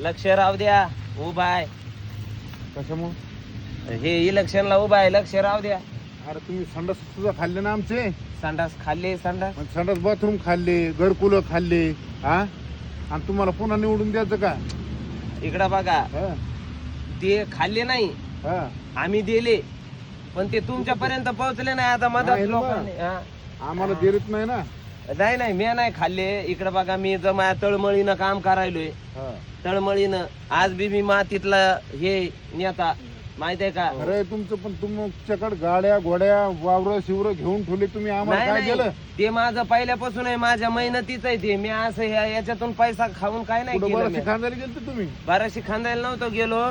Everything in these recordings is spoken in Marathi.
लक्ष राहू द्या उभा आहे. कशामुळे? हे इलेक्शनला उभा आहे लक्ष राहू द्या. अरे तुम्ही संडास सुद्धा खाल्ले ना आमचे? संडास खाल्ले संडास. मग संडास बाथरूम खाल्ले घरकुलं खाल्ले हा? आणि तुम्हाला पुन्हा निवडून द्यायचं का? इकडं बघा. हा? ते खाल्ले नाही. हा. आम्ही दिले. पण ते तुमच्यापर्यंत पोहोचले नाही. आता मदत नाही ना. लोकांनी हा. आम्हाला देत नाही ना. नाही नाही मी नाही खाल्ले. इकडं बघा मी जमा तळमळीनं काम करायलोय. हा. तळमळीनं. आज बी मी मातीतला हे नेता. माहीत आहे का? अरे तुमचं पण तुमच्याकडे गाड्या घोड्या वावर शिवर घेऊन ठेवले तुम्ही. आम्हाला नाही काय नाही. केलं? ते माझं पहिल्यापासून आहे माझ्या मेहनतीच आहे ते. मी असं ह्या- याच्यातून पैसा खाऊन काय नाही कुठं केलं बरं मी. खांदायला तुम्ही? बाराशे खांदायला नव्हतो गेलो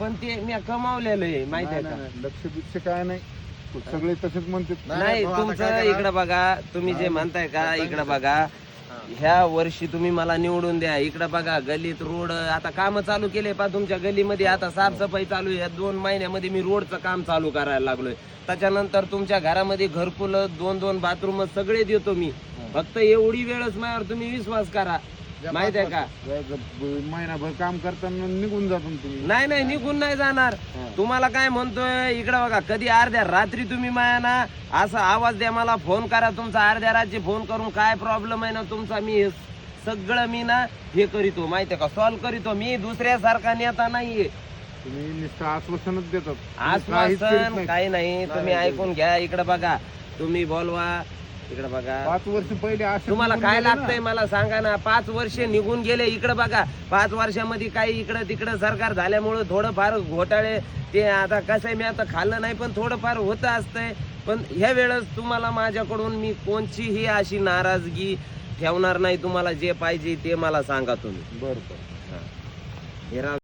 पण ते मी कमावलेलं आहे माहीत आहे नाही, का? नाही, लक्ष बिक्ष काय नाही. सगळे तसेच म्हणते नाही तुमचं इकडं बघा तुम्ही जे म्हणताय का इकडं बघा ह्या वर्षी तुम्ही मला निवडून द्या इकडं बघा गलीत रोड आता काम चालू केले पा तुमच्या गलीमध्ये आता साफसफाई चालू आहे या दोन महिन्यामध्ये मी रोडचं काम चालू करायला लागलोय. त्याच्यानंतर तुमच्या घरामध्ये घरकुल दोन दोन बाथरूम सगळे देतो मी. फक्त एवढी वेळच माझ्यावर तुम्ही विश्वास करा. माहीत आहे का? महिनाभर काम करताना निघून जातो तुम्ही. नाही नाही निघून नाही जाणार. तुम्हाला काय म्हणतोय? इकडे बघा कधी अर्ध्या रात्री तुम्ही माया ना असा आवाज द्या मला फोन करा तुमचा. अर्ध्या रात्री फोन करून काय प्रॉब्लेम आहे ना तुमचा मी सगळं मी ना हे करीतो माहितीये का? सॉल्व्ह करीतो. मी दुसऱ्यासारखा नेता नाहीये. तुम्ही आश्वासनच देतात. आश्वासन. काही नाही. तुम्ही ऐकून घ्या. इकडे बघा तुम्ही बोलवा. इकडे बघा. पाच वर्ष पहिले असे तुम्हाला काय. लागतंय मला सांगा ना. पाच वर्ष निघून गेले इकडे बघा. पाच वर्षामध्ये काही इकडं तिकडं सरकार झाल्यामुळं थोडंफार घोटाळे. ते आता कसं आहे मी आता खाल्लं नाही पण थोडंफार होतं असतंय. पण ह्या वेळेस तुम्हाला माझ्याकडून मी कोणचीही अशी नाराजगी ठेवणार नाही. तुम्हाला जे पाहिजे ते मला सांगा तुम्ही. बरं बरं हा. हे राव